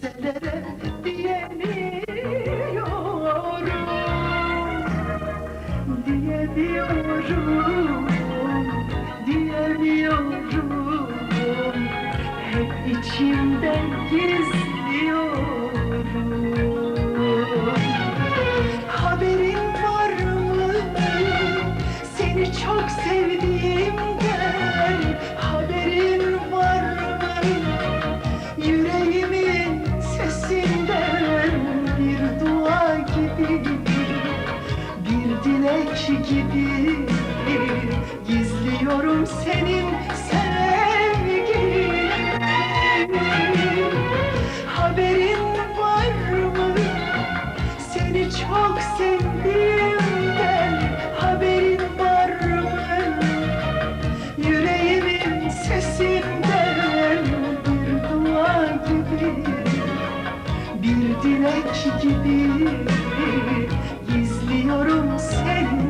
kimselere diyemiyorum. Diyemiyorum, diyemiyorum. Hep içimde gizliyorum dilek gibi Gizliyorum senin sevgini Haberin var mı? Seni çok sevdiğimden haberin var mı? Yüreğimin sesinden bir dua gibi Bir dilek gibi gizliyorum senin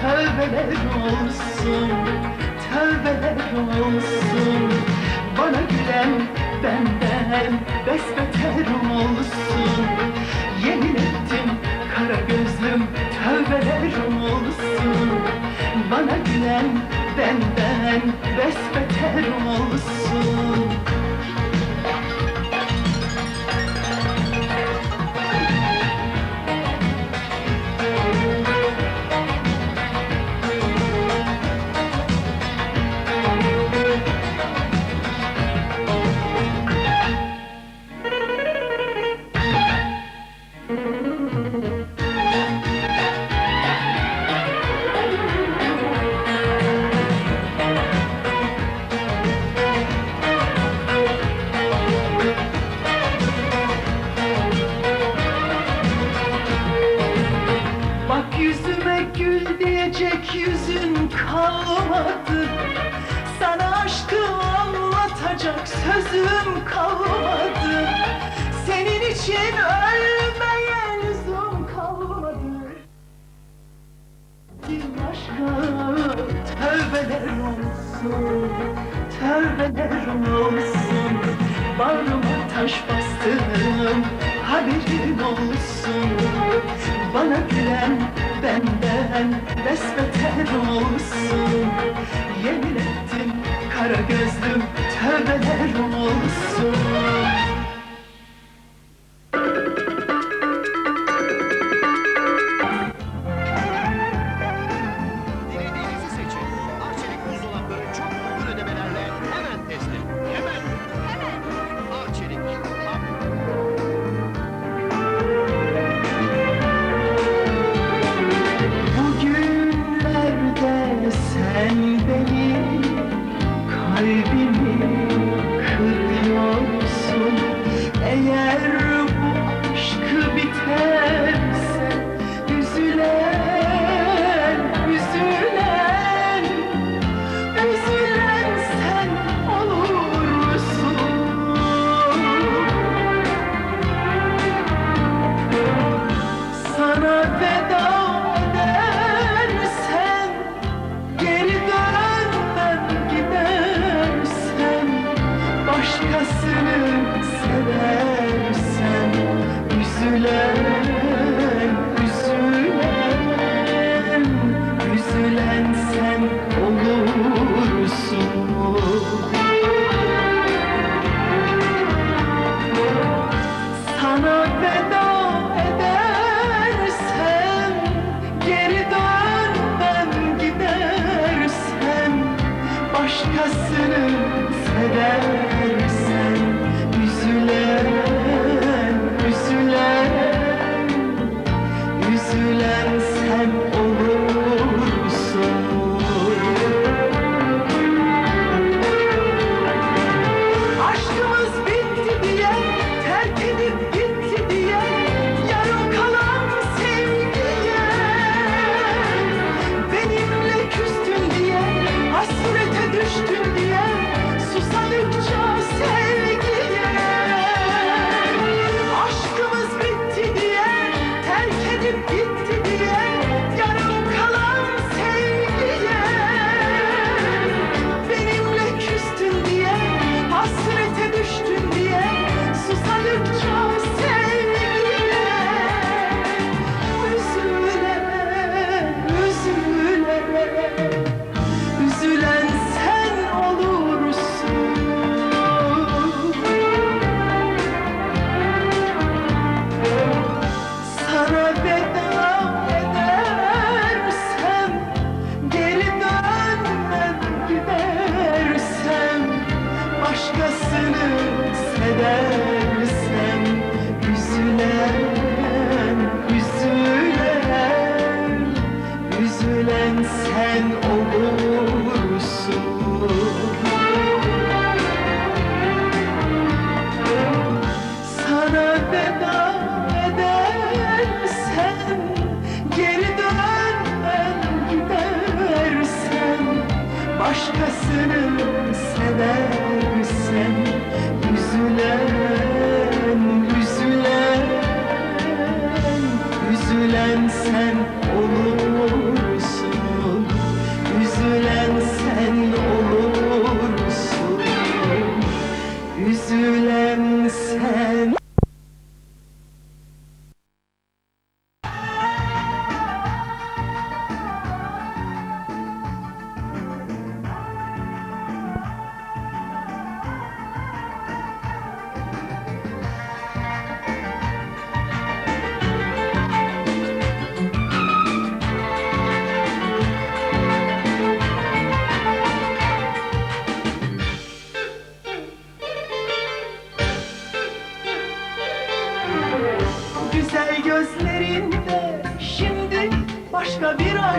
tövbeler olsun Tövbeler olsun. Bana gülen benden besbeter olsun. Yemin ettim kara gözlüm tövbeler olsun. Bana gülen benden besbeter olsun kalmadı Sana aşkı anlatacak sözüm kalmadı. Senin için ölmeye lüzum kalmadı. Bir aşka tövbeler olsun Tövbeler olsun. Bağrıma taş bastım Haberin olsun Bana gülen benden besbeter olsun. Yemin ettim kara gözlüm tövbeler olsun sana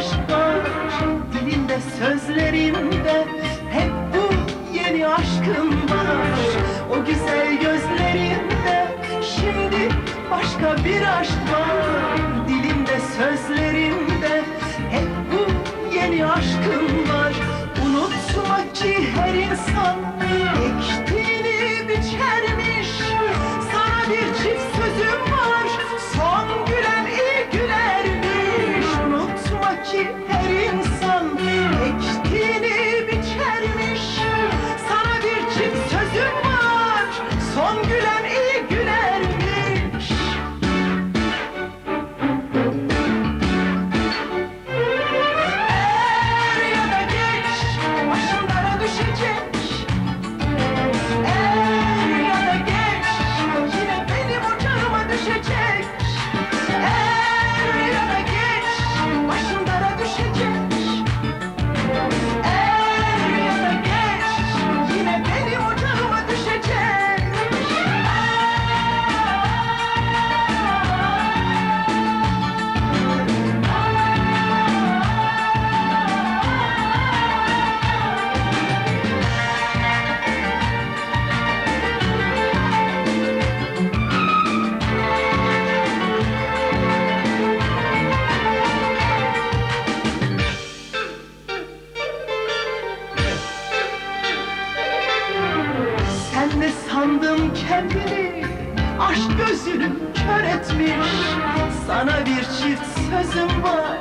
aşklar Dilimde sözlerimde Hep bu yeni aşkım var. O güzel gözlerinde Şimdi başka bir aşk var. Dilimde sözlerimde Hep bu yeni aşkım var. Unutma ki her insan Tek sandım kendini Aşk gözünü kör etmiş. Sana bir çift sözüm var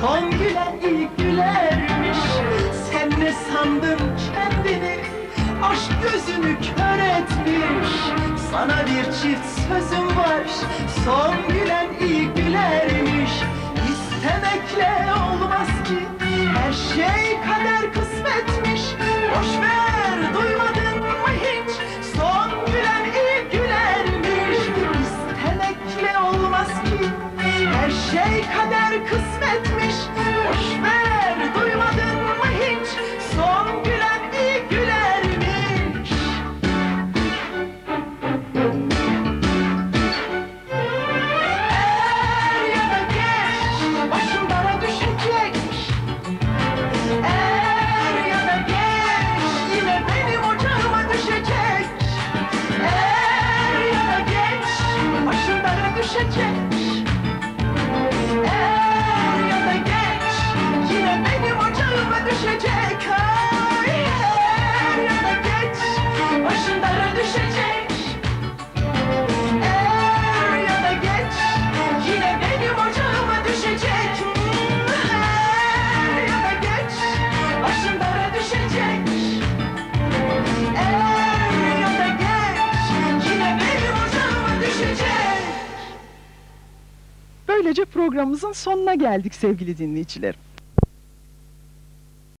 Son gülen iyi gülermiş. Sen ne sandın kendini Aşk gözünü kör etmiş. Sana bir çift sözüm var Son gülen iyi gülermiş. İstemekle olmaz ki Her şey kader kısmetmiş. Boş ver duy programımızın sonuna geldik sevgili dinleyicilerim.